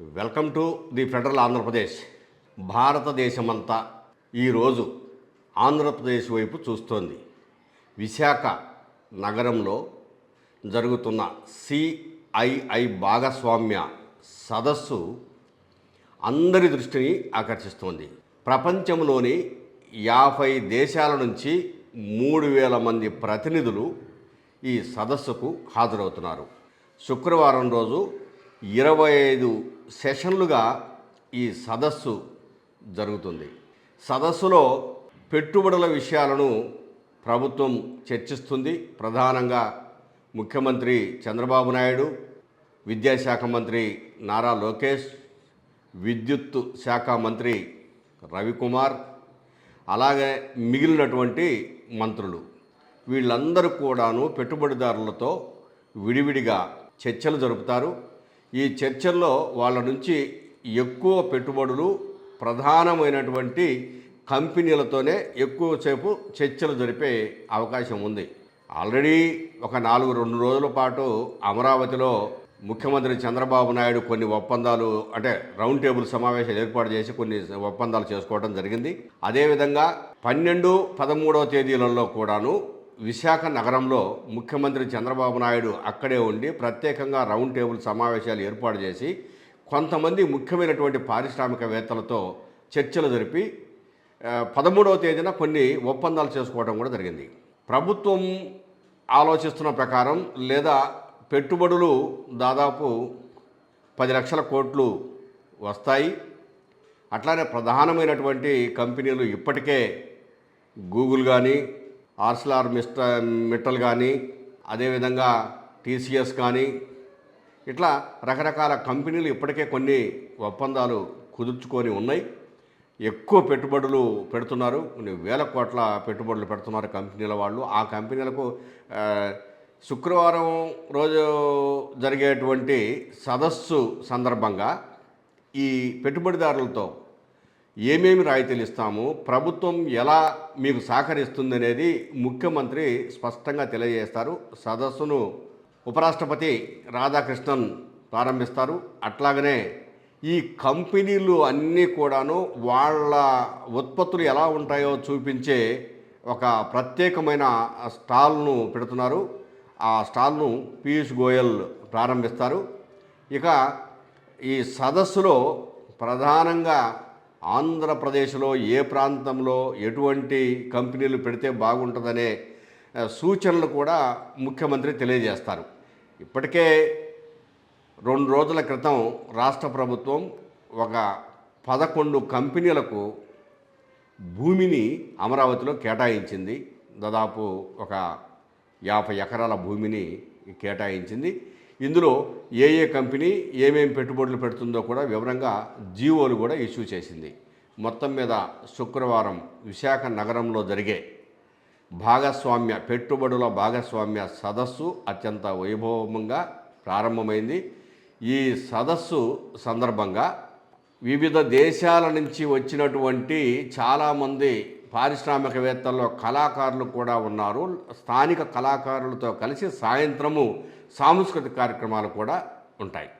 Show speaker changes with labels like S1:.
S1: Welcome to the federal Andhra Pradesh. భారతదేశమంతా ఈరోజు ఆంధ్రప్రదేశ్ వైపు చూస్తోంది. విశాఖ నగరంలో జరుగుతున్న సిఐఐ భాగస్వామ్య సదస్సు అందరి దృష్టిని ఆకర్షిస్తోంది. ప్రపంచంలోని యాభై దేశాల నుంచి మూడు వేల మంది ప్రతినిధులు ఈ సదస్సుకు హాజరవుతున్నారు. శుక్రవారం రోజు ఇరవై ఐదు సెషన్లుగా ఈ సదస్సు జరుగుతుంది. సదస్సులో పెట్టుబడుల విషయాలను ప్రభుత్వం చర్చిస్తుంది. ప్రధానంగా ముఖ్యమంత్రి చంద్రబాబు నాయుడు విద్యాశాఖ మంత్రి నారా లోకేష్ విద్యుత్ శాఖ మంత్రి రవికుమార్ అలాగే మిగిలినటువంటి మంత్రులు. వీళ్ళందరూ కూడాను పెట్టుబడిదారులతో విడివిడిగా చర్చలు జరుపుతారు. ఈ చర్చల్లో వాళ్ళ నుంచి ఎక్కువ పెట్టుబడులు ప్రధానమైనటువంటి కంపెనీలతోనే ఎక్కువసేపు చర్చలు జరిపే అవకాశం ఉంది. ఆల్రెడీ ఒక నాలుగు రెండు రోజుల పాటు అమరావతిలో ముఖ్యమంత్రి చంద్రబాబు నాయుడు కొన్ని ఒప్పందాలు అంటే రౌండ్ టేబుల్ సమావేశాలు ఏర్పాటు చేసి కొన్ని ఒప్పందాలు చేసుకోవడం జరిగింది. అదేవిధంగా పన్నెండు పదమూడవ తేదీలలో కూడాను విశాఖ నగరంలో ముఖ్యమంత్రి చంద్రబాబు నాయుడు అక్కడే ఉండి ప్రత్యేకంగా రౌండ్ టేబుల్ సమావేశాలు ఏర్పాటు చేసి కొంతమంది ముఖ్యమైనటువంటి పారిశ్రామికవేత్తలతో చర్చలు జరిపి పదమూడవ తేదీన కొన్ని ఒప్పందాలు చేసుకోవడం కూడా జరిగింది. ప్రభుత్వం ఆలోచిస్తున్న ప్రకారం లేదా పెట్టుబడులు దాదాపు పది లక్షల కోట్లు వస్తాయి. అట్లానే ప్రధానమైనటువంటి కంపెనీలు ఇప్పటికే గూగుల్ కానీ ఆర్సిలార్ మిస్ట మిట్టల్ కానీ అదేవిధంగా టీసీఎస్ కానీ ఇట్లా రకరకాల కంపెనీలు ఇప్పటికే కొన్ని ఒప్పందాలు కుదుర్చుకొని ఉన్నాయి. ఎక్కువ పెట్టుబడులు పెడుతున్నారు. కొన్ని వేల కోట్ల పెట్టుబడులు పెడుతున్నారు కంపెనీల వాళ్ళు. ఆ కంపెనీలకు శుక్రవారం రోజు జరిగేటువంటి సదస్సు సందర్భంగా ఈ పెట్టుబడిదారులతో ఏమేమి రాయితీలు ఇస్తాము ప్రభుత్వం ఎలా మీకు సహకరిస్తుంది అనేది ముఖ్యమంత్రి స్పష్టంగా తెలియజేస్తారు. సదస్సును ఉపరాష్ట్రపతి రాధాకృష్ణన్ ప్రారంభిస్తారు. అట్లాగనే ఈ కంపెనీలు అన్నీ కూడాను వాళ్ళ ఉత్పత్తులు ఎలా ఉంటాయో చూపించే ఒక ప్రత్యేకమైన స్టాల్ను పెడుతున్నారు. ఆ స్టాల్ను పీయూష్ గోయల్ ప్రారంభిస్తారు. ఇక ఈ సదస్సులో ప్రధానంగా ఆంధ్రప్రదేశ్లో ఏ ప్రాంతంలో ఎటువంటి కంపెనీలు పెడితే బాగుంటుందనే సూచనలు కూడా ముఖ్యమంత్రి తెలియజేస్తారు. ఇప్పటికే రెండు రోజుల క్రితం రాష్ట్ర ప్రభుత్వం ఒక పదకొండు కంపెనీలకు భూమిని అమరావతిలో కేటాయించింది. దాదాపు ఒక యాభై ఎకరాల భూమిని కేటాయించింది. ఇందులో ఏ ఏ కంపెనీ ఏమేమి పెట్టుబడులు పెడుతుందో కూడా వివరంగా జీవోలు కూడా ఇష్యూ చేసింది. మొత్తం మీద శుక్రవారం విశాఖ నగరంలో జరిగే భాగస్వామ్య పెట్టుబడుల భాగస్వామ్య సదస్సు అత్యంత వైభవంగా ప్రారంభమైంది. ఈ సదస్సు సందర్భంగా వివిధ దేశాల నుంచి వచ్చినటువంటి చాలామంది పారిశ్రామికవేత్తల్లో కళాకారులు కూడా ఉన్నారు. స్థానిక కళాకారులతో కలిసి సాయంత్రము సాంస్కృతిక కార్యక్రమాలు కూడా ఉంటాయి.